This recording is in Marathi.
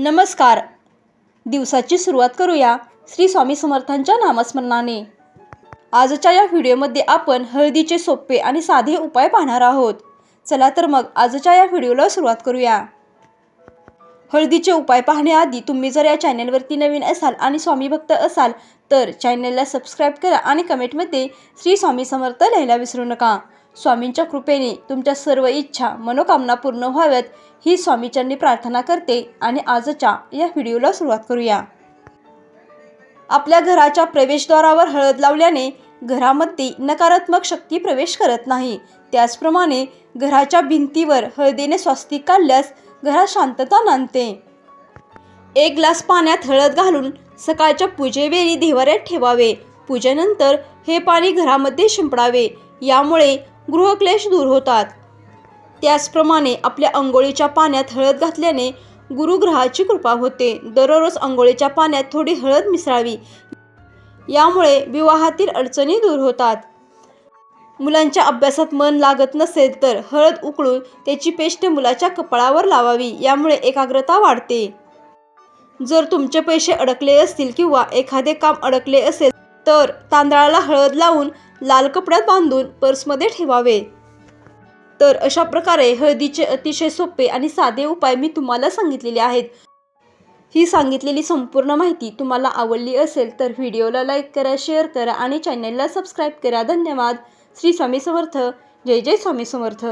नमस्कार. दिवसाची सुरुवात करूया श्री स्वामी समर्थांच्या नामस्मरणाने. आजच्या या व्हिडिओमध्ये आपण हळदीचे सोपे आणि साधे उपाय पाहणार आहोत. चला तर मग आजच्या या व्हिडिओला सुरुवात करूया. हळदीचे उपाय पाहण्याआधी तुम्ही जर या चॅनलवरती नवीन असाल आणि स्वामी भक्त असाल तर चॅनलला सबस्क्राईब करा आणि कमेंटमध्ये श्री स्वामी समर्थ लिहायला विसरू नका. स्वामींच्या कृपेने तुमच्या सर्व इच्छा मनोकामना पूर्ण व्हाव्यात ही स्वामीच्यांनी प्रार्थना करते आणि आजच्या या व्हिडिओला सुरुवात करूया. आपल्या घराच्या प्रवेशद्वारावर हळद लावल्याने घरामध्ये नकारात्मक शक्ती प्रवेश करत नाही. त्याचप्रमाणे घराच्या भिंतीवर हळदीने स्वस्तिक काढल्यास घरात शांतता नांदते. एक ग्लास पाण्यात हळद घालून सकाळच्या पूजेवेळी देवाऱ्यात ठेवावे. पूजेनंतर हे पाणी घरामध्ये शिंपडावे. यामुळे गृहक्लेश दूर होतात. त्याचप्रमाणे आपल्या अंघोळीच्या पाण्यात हळद घातल्याने गुरुग्रहाची कृपा होते. दररोज अंघोळीच्या पाण्यात थोडी हळद मिसळावी. यामुळे विवाहातील अडचणी दूर होतात. मुलांच्या अभ्यासात मन लागत नसेल तर हळद उकळून त्याची पेस्ट मुलाच्या कपाळावर लावावी. यामुळे एकाग्रता वाढते. जर तुमचे पैसे अडकले असतील किंवा एखादे काम अडकले असेल तर तांदळाला हळद लावून लाल कपड्यात बांधून पर्समध्ये ठेवावे. तर अशा प्रकारे हळदीचे अतिशय सोपे आणि साधे उपाय मी तुम्हाला सांगितलेले आहेत. ही सांगितलेली संपूर्ण माहिती तुम्हाला आवडली असेल तर व्हिडिओला लाईक करा शेअर करा आणि चॅनलला सबस्क्राईब करा. धन्यवाद. श्री स्वामी समर्थ. जय जय स्वामी समर्थ.